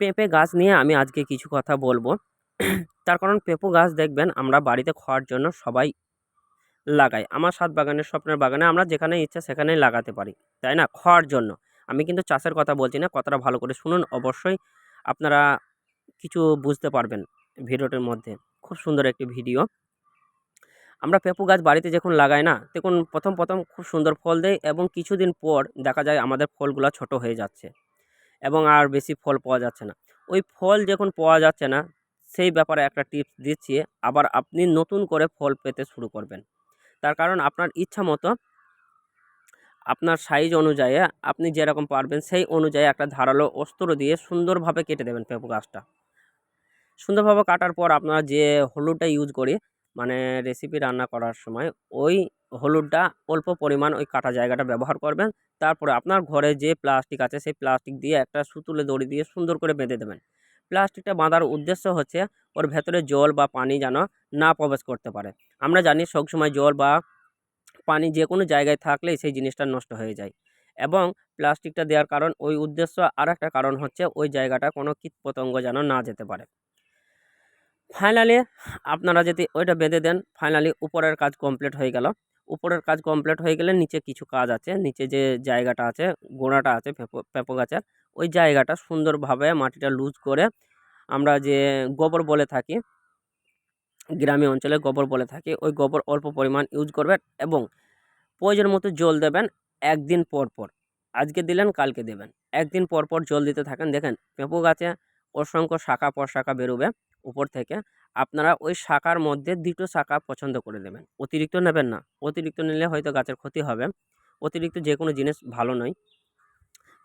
পেঁপে গাছ নিয়ে আমি আজকে কিছু কথা বলব। তার কারণ পেঁপো গাছ দেখবেন আমরা বাড়িতে খাওয়ার জন্য সবাই লাগাই। আমার সাত বাগানের স্বপ্নের বাগানে আমরা যেখানে ইচ্ছা সেখানেই লাগাতে পারি, তাই না? খাওয়ার জন্য। আমি কিন্তু চাষের কথা বলছি না, কথাটা ভালো করে শুনুন। অবশ্যই আপনারা কিছু বুঝতে পারবেন ভিডিওটির মধ্যে। খুব সুন্দর একটি ভিডিও। আমরা পেঁপু গাছ বাড়িতে যখন লাগাই না তখন প্রথম প্রথম খুব সুন্দর ফল দেয় এবং কিছুদিন পর দেখা যায় আমাদের ফলগুলো ছোট হয়ে যাচ্ছে। এবং আর বেশি ফল পাওয়া যাচ্ছে না। ওই ফল যখন পাওয়া যাচ্ছে না, সেই ব্যাপারে একটা টিপস দিচ্ছি, আবার আপনি নতুন করে ফল পেতে শুরু করবেন। তার কারণ আপনার ইচ্ছা মতো আপনার সাইজ অনুযায়ী আপনি যেরকম পারবেন, সেই অনুযায়ী একটা ধারালো অস্ত্র দিয়ে সুন্দরভাবে কেটে দেবেন পেঁপু গাছটা। সুন্দরভাবে কাটার পর আপনারা যে হলুদটা ইউজ করি মানে রেসিপি রান্না করার সময় ওই হলুদটা অল্প পরিমাণ ওই কাটা জায়গাটা ব্যবহার করবেন। তারপরে আপনার ঘরে যে প্লাস্টিক আছে সেই প্লাস্টিক দিয়ে একটা সুতুলে দড়ি দিয়ে সুন্দর করে বেঁধে দেবেন। প্লাস্টিকটা বাঁধার উদ্দেশ্য হচ্ছে ওর ভেতরে জল বা পানি যেন না প্রবেশ করতে পারে। আমরা জানি সবসময় জল বা পানি যে কোনো জায়গায় থাকলেই সেই জিনিসটা নষ্ট হয়ে যায়। এবং প্লাস্টিকটা দেওয়ার কারণ, ওই উদ্দেশ্য আর একটা কারণ হচ্ছে ওই জায়গাটা কোনো কীটপতঙ্গ যেন না যেতে পারে। ফাইনালি আপনারা যদি ওইটা বেঁধে দেন ফাইনালি উপরের কাজ কমপ্লিট হয়ে গেল। উপরের কাজ কমপ্লিট হয়ে গেলে নিচে কিছু কাজ আছে, নিচে যে জায়গাটা আছে, গোড়াটা আছে পেঁপো গাছের ওই জায়গাটা সুন্দরভাবে মাটিটা লুজ করে আমরা যে গোবর বলে থাকি, গ্রামীণ অঞ্চলে গোবর বলে থাকি, ওই গোবর অল্প পরিমাণ ইউজ করবেন এবং প্রয়োজন মতো জল দেবেন একদিন পর পর। আজকে দিলেন, কালকে দেবেন। একদিন পর পর জল দিতে থাকেন, দেখেন পেঁপো গাছে অসংখ্য শাখা পর শাখা বেরোবে। উপর থেকে আপনারা ওই শাখার মধ্যে দুটো শাখা পছন্দ করে নেবেন। অতিরিক্ত নেবেন না। অতিরিক্ত নিলে হয়তো গাছের ক্ষতি হবে। অতিরিক্ত যে কোনো জিনিস ভালো নয়।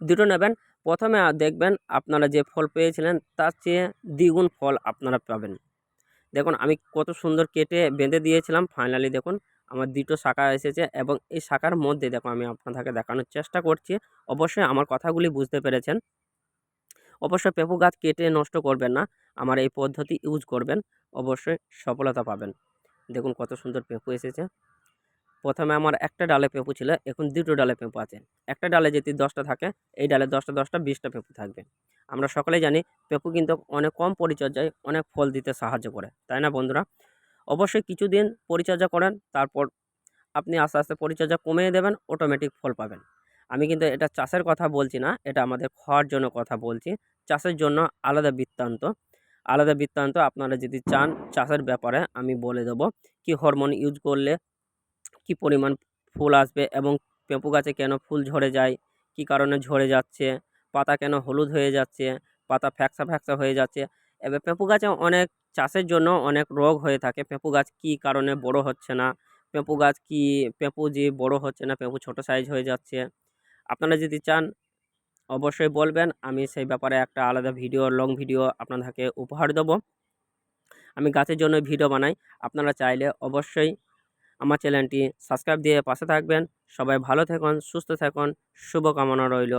দুটো নেবেন। প্রথমে দেখবেন আপনারা যে ফল পেয়েছিলেন তার চেয়ে দ্বিগুণ ফল আপনারা পাবেন। দেখুন, আমি কত সুন্দর কেটে বেঁধে দিয়েছিলাম। ফাইনালি দেখুন, আমার দুটো শাখা এসেছে এবং এই শাখার মধ্যে দেখো আমি আপনাদেরকে দেখানোর চেষ্টা করছি। অবশ্যই আমার কথাগুলি বুঝতে পেরেছেন। অবশ্যই পেঁপু গাছ কেটে নষ্ট করবেন না। আমার এই পদ্ধতি ইউজ করবেন, অবশ্যই সফলতা পাবেন। দেখুন কত সুন্দর পেঁপু এসেছে। প্রথমে আমার একটা ডালে পেঁপু ছিল, এখন দুটো ডালে পেঁপু আছে। একটা ডালে যদি দশটা থাকে, এই ডালে দশটা দশটা, বিশটা পেঁপু থাকবে। আমরা সকলেই জানি পেঁপু কিন্তু অনেক কম পরিচর্যায় অনেক ফল দিতে সাহায্য করে, তাই না বন্ধুরা? অবশ্যই কিছুদিন পরিচর্যা করেন, তারপর আপনি আস্তে আস্তে পরিচর্যা কমিয়ে দেবেন অটোমেটিক ফল পাবেন। আমি কিন্তু এটা চাষের কথা বলছি না, এটা আমাদের খাওয়ার জন্য কথা বলছি। চাষের জন্য আলাদা বৃত্তান্ত। আলাদা বৃত্তান্ত আপনারা যদি চান চাষের ব্যাপারে আমি বলে দেবো কি হরমোন ইউজ করলে কি পরিমাণ ফুল আসবে এবং পেঁপু গাছে কেন ফুল ঝরে যায়, কি কারণে ঝরে যাচ্ছে, পাতা কেন হলুদ হয়ে যাচ্ছে, পাতা ফ্যাকসা ফ্যাকসা হয়ে যাচ্ছে। এবার পেঁপু গাছে অনেক চাষের জন্য অনেক রোগ হয়ে থাকে, পেঁপু গাছ কী কারণে বড় হচ্ছে না, পেঁপু গাছ কি, পেঁপু যে বড় হচ্ছে না, পেঁপু ছোটো সাইজ হয়ে যাচ্ছে। আপনারা যদি চান, অবশ্যই বলবেন। আমি সেই ব্যাপারে একটা আলাদা ভিডিও লং ভিডিও আপনাদেরকে উপহার দেব। আমি গাছের জন্য ভিডিও বানাই। আপনারা চাইলে অবশ্যই আমার চ্যানেলটি সাবস্ক্রাইব দিয়ে পাশে থাকবেন। সবাই ভালো থাকুন, সুস্থ থাকুন। শুভকামনা রইল।